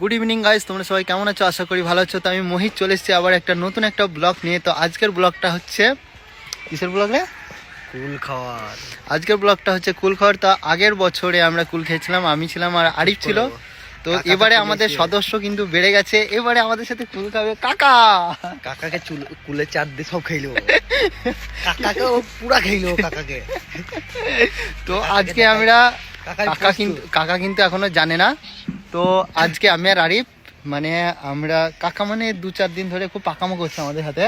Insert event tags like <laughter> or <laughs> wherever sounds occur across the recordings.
Good evening guys তোমরা সবাই কেমন আছো? আশা করি ভালো আছো। তো আমি মোহিত চলে এসেছি আবার একটা নতুন একটা ব্লগ নিয়ে। তো আজকের ব্লগটা হচ্ছে কিসের ব্লগ রে? কুল খাওয়ার আজকের ব্লগটা হচ্ছে কুল খাওয়ার তো আগের বছরে আমরা কুল খেয়েছিলাম আমি ছিলাম আর আরিফ ছিল। তো এবারে আমাদের সদস্য কিন্তু বেড়ে গেছে। এবারে আমাদের সাথে কুল খাবে কাকা। কাকাকে চুল কুলে চার দিয়ে সব খাইলো। কাকাকে ও পুরা খাইলো কাকাকে। তো আজকে আমরা কাকা কিন্তু কাকা কিন্তু এখনও জানে না। তো আজকে আমি আর আরিফ মানে আমরা কাকা মানে দু চার দিন ধরে খুব পাকামো করছে আমাদের হাতে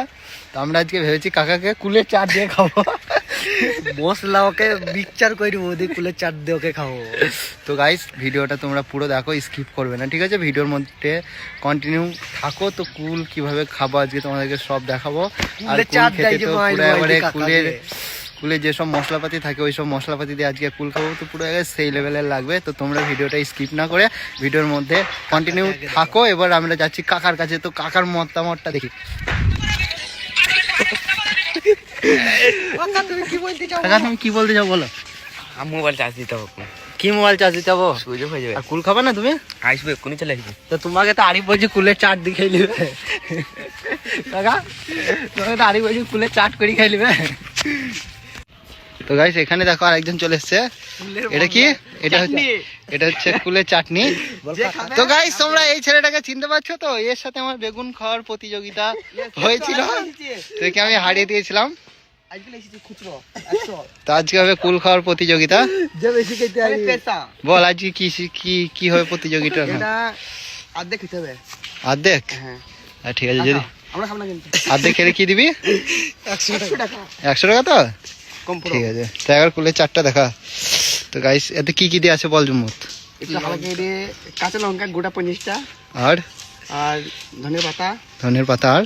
তো আমরা আজকে ভেবেছি কাকাকে কুলে চার দিয়ে খাব। মশলা ওকে মিক্সচার করে ওদের কুলে চার দিয়ে ওকে খাব। তো গাইস ভিডিওটা তোমরা পুরো দেখো স্কিপ করবে না ঠিক আছে? ভিডিওর মধ্যে কন্টিনিউ থাকো তো কুল কীভাবে খাব আজকে তোমাদেরকে সব দেখাবো। আর কুল খেতে তো পুরো এবারে কুলের কুলে যেসব মশলাপাতি থাকে ওই সব মশলাপাতি দিয়ে আজকে কুল খাব তো পুরো একবারে সেই লেভেলের লাগবে। তো তোমরা ভিডিওটা স্কিপ না করে ভিডিওর মধ্যে কন্টিনিউ থাকো। এবার আমরা যাচ্ছি কাকার কাছে। তো কাকার মতামতটা দেখি। তুমি কি বলতে চাও কাকা তুমি কি বলতে চাও বলো? মোবাইল চার্জ দিতে হবে কি মোবাইল চার্জ দিতে যাব সুযোগ হয়ে যাবে। আর কুল খাবে না তুমি? আসবে এক্ষুনি চলে আসবে। তো তোমাকে তো আরিফ বলছি কুলের চাট দিয়ে খাই নিবে। কাকা তোমাকে তো আরিফ বলছি কুলের চাট করে খাই নিবে। তো গাইস এখানে দেখো আরেকজন চলে এসছে। এটা কি? এটা হচ্ছে এটা হচ্ছে কুলের চাটনি। তো গাইস তোমরা এই ছেলেটাকে চিনতে পারছ তো? এর সাথে আমার বেগুন খাওয়ার প্রতিযোগিতা হয়েছিল। তো একে আমি হারিয়ে দিয়েছিলাম। তো আজকে হবে কুল খাওয়ার প্রতিযোগিতা। বল আজকে কি কি কি হবে প্রতিযোগিতা? খেতে হবে। হ্যাঁ। ঠিক আছে যদি আমরা খাব না কিন্তু। খেলে কি দিবি? একশো টাকা। একশো টাকা তো? ঠিক আছে। টাকার কুলে চারটা দেখা। তো গাইস এতে কি কি দিয়ে আছে বল দিয়ে কাঁচা লঙ্কা গোটা পঞ্চাশটা আর? আর ধনের পাতা। ধনের পাতা আর?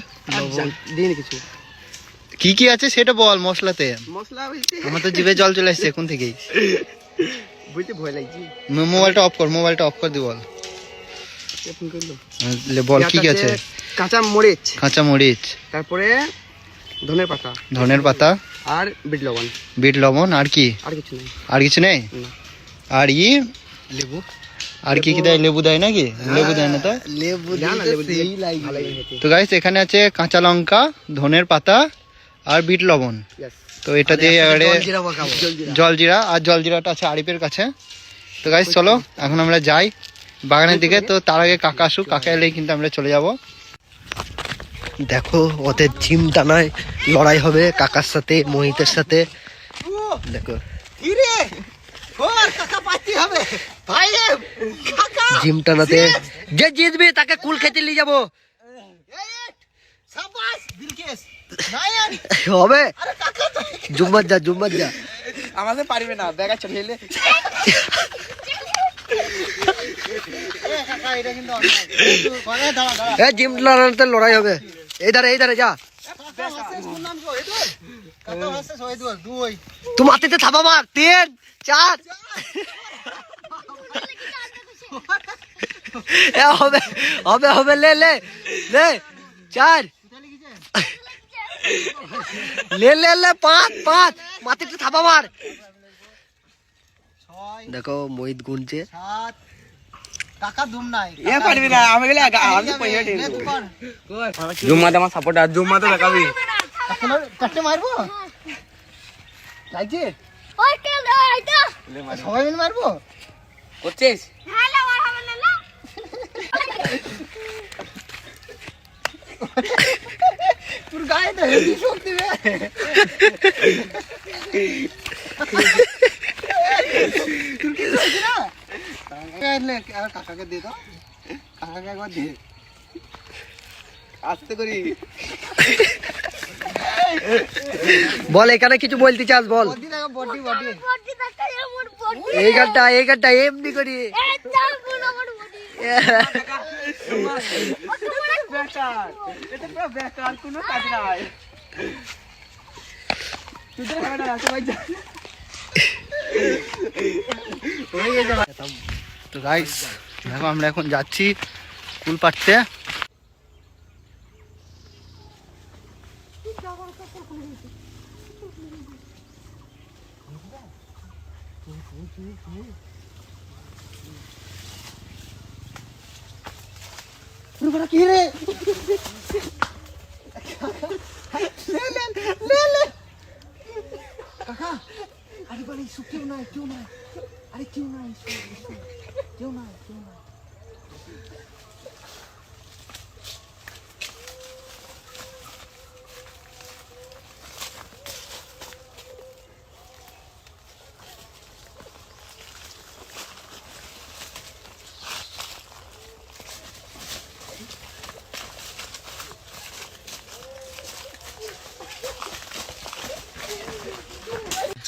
দিয়ে কিছু। কি কি আছে সেটা বল মশলাতে। মশলা আমার তো জিভে জল চলে আসছে এখন থেকেই। বুঝতে ভয় লাগছে। মোবাইলটা অফ কর মোবাইলটা অফ কর দি বল। বল কি কি আছে কাঁচা মরিচ। কাঁচা মরিচ। তারপরে ধনের পাতা। ধনের পাতা। আর বিট লবণ। বিট লবণ আর কি? আর কিছু নেই। আর কিছু নেই? আর ই? লেবু। আর কি কি দেয়? লেবু দেয় নাকি? লেবু দেয় না তো? লেবু তো গাইস এখানে আছে কাঁচা লঙ্কা ধনের পাতা আর বিট লবণ। তো এটা দিয়ে এবারে জলজিরা আর জলজিরাটা আছে আরিফের কাছে। তো গাইস চলো এখন আমরা যাই। বাগানের দিকে তো তার আগে কাকা আসুক। কাকা এলেই কিন্তু আমরা চলে যাব। দেখো ওদের জিম টানায় লড়াই হবে কাকার সাথে মোহিতের সাথে। দেখো। জিম টানাতে। যে জিতবে তাকে কুল খেতে নিয়ে যাব। হবে। জুম্মার যা জুম্মার যা। আমাদের পারবে না ব্যাগা চলে এলে জিম টানাতে লড়াই হবে। এই ধারে এই ধারে যা। তুই মাটিতে থাবা মার, তিন, চার। হবে হবে হবে, লে লে লে, চার। লে লে লে, পাঁচ পাঁচ। মাটিতে থাবা মার। দেখো, মোহিত গুনছে। কাকা জুম্মাতে আমার সাপোর্ট আর জুম্মাতে দেখাবি। কাটতে মারবো? লাগছে সবাই মিলে মারবো? করছিস? তোর গায়ে হেভি শক্তি <laughs> বে তোর কি হয়েছে না নে, আর কাকাকে দে দাও। কাকাকে একবার দে আস্তে করি। বল এখানে কিছু বলতে চাস বল। বডি দেখো বডি বডি বডি দেখা এমন বডি এই গানটা এই গানটা এমনি করি। এই চালগুলো আমার বডি তো গাইস দেখো আমরা এখন যাচ্ছি কুল পাড়তে কি রে কাকা আরে বাড়ি কেউ নাই কেউ নাই আরে কেউ নাই কেউ নাই কেউ নাই।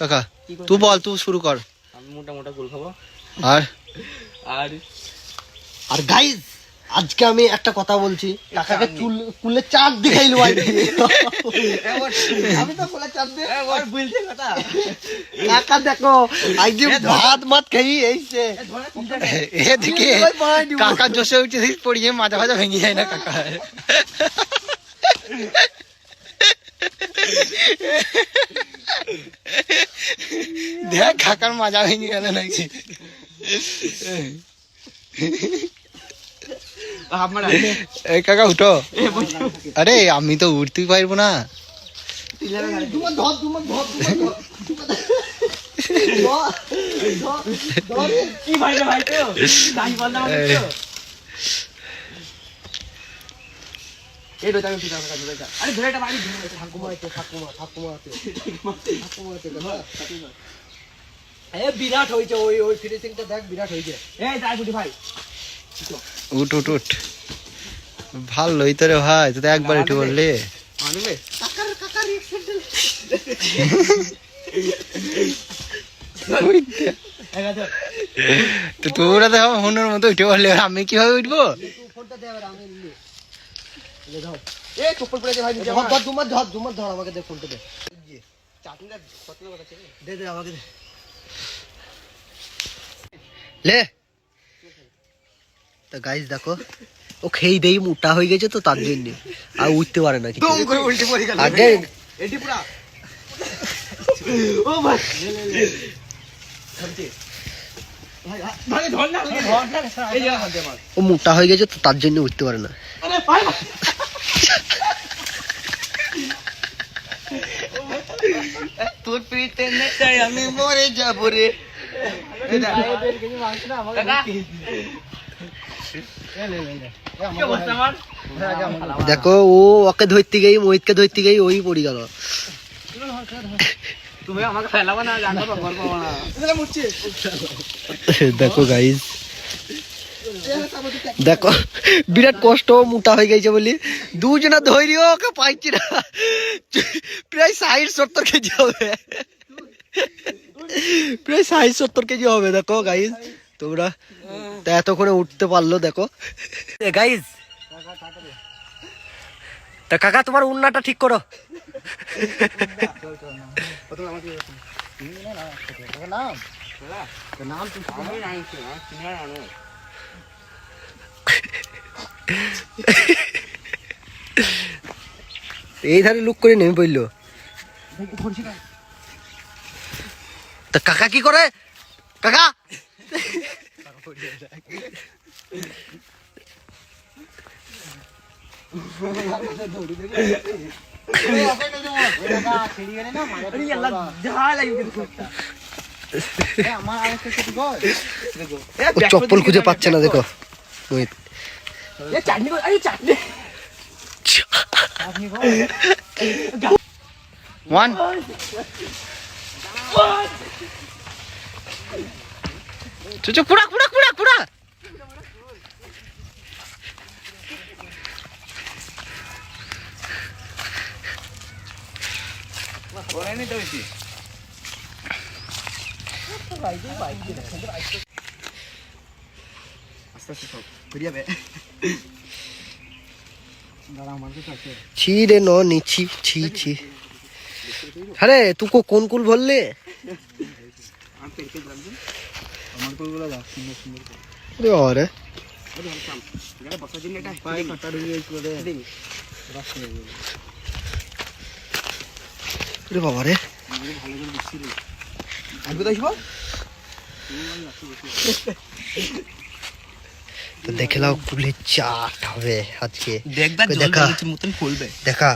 কাকা তুই বল তুই শুরু কর। আমি মোটা মোটা কুল খাব। আর? আর আর গাইজ আজকে আমি একটা কথা বলছি। কাকাকে চুল কুলে চাট দেখাইলো আমি তো কুলে চাট দিয়ে বলছে কথা। কাকা দেখো আজকে ভাত মাত খাই। এইছে এদিকে কাকা জোসে উঠে পড়িয়ে মাজা ভাজা ভেঙে যায় না কাকা। দেখ কাকার মাজা ভেঙে গেল নাকি। কাকা উঠো। আরে আমি তো উঠতেই পারব না। তোমার ধর তোমার ধর তোমার ধর। কি ভাই রে ভাই তো? দাই বল না এই, এই রোজ আমি পিতা কাকা ধরে যা আরে এ বিরাট হয়েছে ওই ওই ফিনিশিংটা দেখ বিরাট হয়েছে। এই যাই বুটি ভাই। উঠ উঠ উঠ। ভালোই তো রে ভাই তুই তো একবার উঠে বললি। আনবে তো তোরা তো হুনুর মতো উঠে বললি আমি কীভাবে উঠবো? ফোনটা দে এবার আমি নিয়ে। লে ধর। এ চপ্পল পড়ে ভাই ধর ধর তোমার ধর আমাকে দে ফোনটা দে। চাটনিটা কত কথা দে দে আমাকে দে। লে। তো গাইস দেখো ও খেই দেই মোটা হয়ে গেছে তো তার জন্য। আর উঠতে পারে না কিছু করে উল্টে পড়ে গেল। আগে এটি পুরা। ও ভাই ভাই ধর না ধর না। এই যা হাতে মার। ও মোটা হয়ে গেছে তো তার জন্য উঠতে পারে না। তোর পিঠে আমি মরে যাব রে। দেখো ও ওকে ধরতে গেই মোহিতকে ধরতে গেই ওই পড়ে গেল। দেখো গাইস দেখো বিরাট কষ্ট মোটা হয়ে গেছে বলি। দুজনা ধৈর্য ওকে পাইছি না। প্রায় ষাট সত্তর কেজি হবে। প্রায় ষাট সত্তর কেজি হবে দেখো গাইস তোমরা তা এতক্ষণে উঠতে পারল দেখো। গাইস তা কাকা তোমার উন্নাটা ঠিক করো। এই ধারে লুক করে নেমে পড়ল। তা কাকা কি করে? কাকা? চপ্পল খুঁজে পাচ্ছে না দেখো। মোহিত চাটনি আরে চাটনি ওয়ান চুচু পুরা পুরা পুরা পুরা ছি রে নিচ্ছি ছি ছি। আরে তুই কোন কুল বললে? আরে বাবা রে তো দেখে নাও কুলের চাট হবে আজকে। দেখবা দেখা। মতন ফুলবে। দেখা।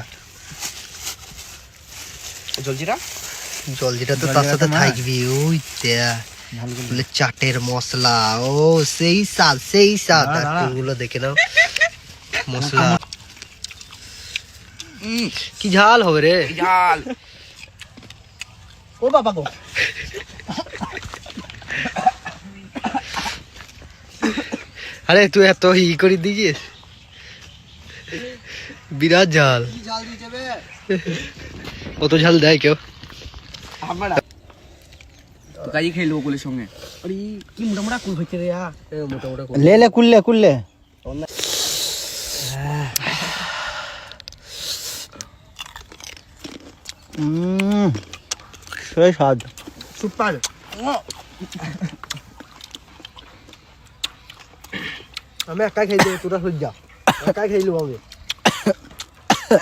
জলজিরা? জল যেটা তো তার সাথে থাকবি ওই চাটের মশলা। ও সেই স্বাদ সেই স্বাদ। গুলো দেখে নাও। <laughs> মশলা। কি ঝাল হবে রে। জাল ও বাবা গো। আরে তুই এত ই করে দিয়েছিস। বিরাট ঝাল। জাল দিয়ে যাবে কত ঝাল দেয় কেউ। আমরা গাড়ি খেলব গুলির সঙ্গে। আরে কি মোটা মোটা কুল হচ্ছে রে মোটা মোটা লে লে কুললে কুললে সেই স্বাদ। সুপার। আমি একাই খাই দেবো তোরা সজ্জা একাই খাইলু আমি।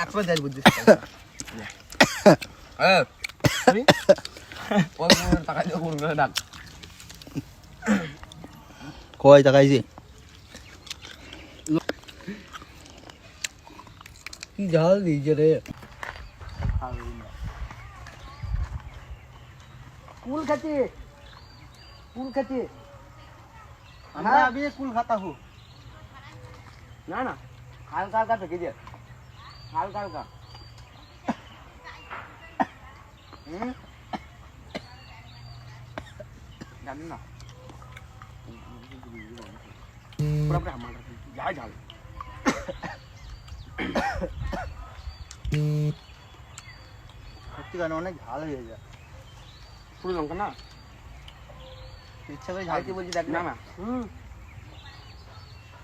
একশো দেড় বুঝছিস Eh. Wag mo takay do kung nadak. Koy takay si. की जाल दीजिए रे कुल खाती कुल खाती हाँ अभी कुल खाता हूँ ना ना हल्का हल्का फेंकी दिया हल्का हल्का জানি না ঝাল সত্যি কেন অনেক ঝাল হয়ে যায় পুরো লঙ্কা না ইচ্ছা করে ঝাল ঝালটি বলছি দেখ না না হুম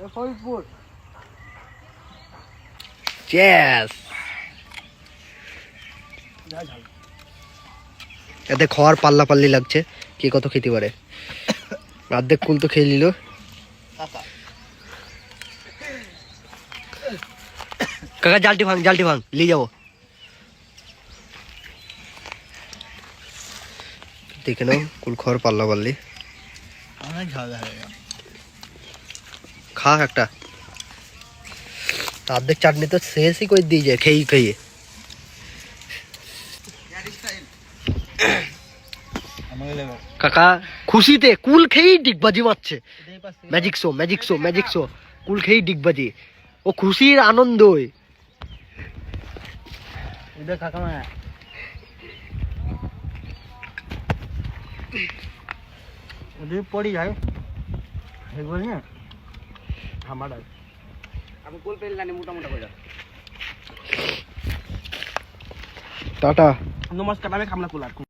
ফরিদপুর চেস এতে খাওয়ার পাল্লা পাল্লি লাগছে। কে কত খেতে পারে? অর্ধেক কুল তো খেয়ে নিল। কাকা, জালটি ভাঙ জালটি ভাঙ, নিয়ে যাব। দেখে নাও, কুল খাওয়ার পাল্লা পাল্লি। খা একটা। অর্ধেক চাটনি তো শেষই করে দিয়ে যায় খেয়ে খেয়ে আমাকে লেবে কাকা খুশিতে কুল খেয়েই ডিগবাজি মারছে। Magic show magic show magic show কুল খেয়েই ডিগবাজি। ও খুশির ওদের পড়ি যায় এগুলো না। আমার আমি কোল পেলে জানি মোটা মোটা করে টাটা। নমস্কার আমি খামলা কোলার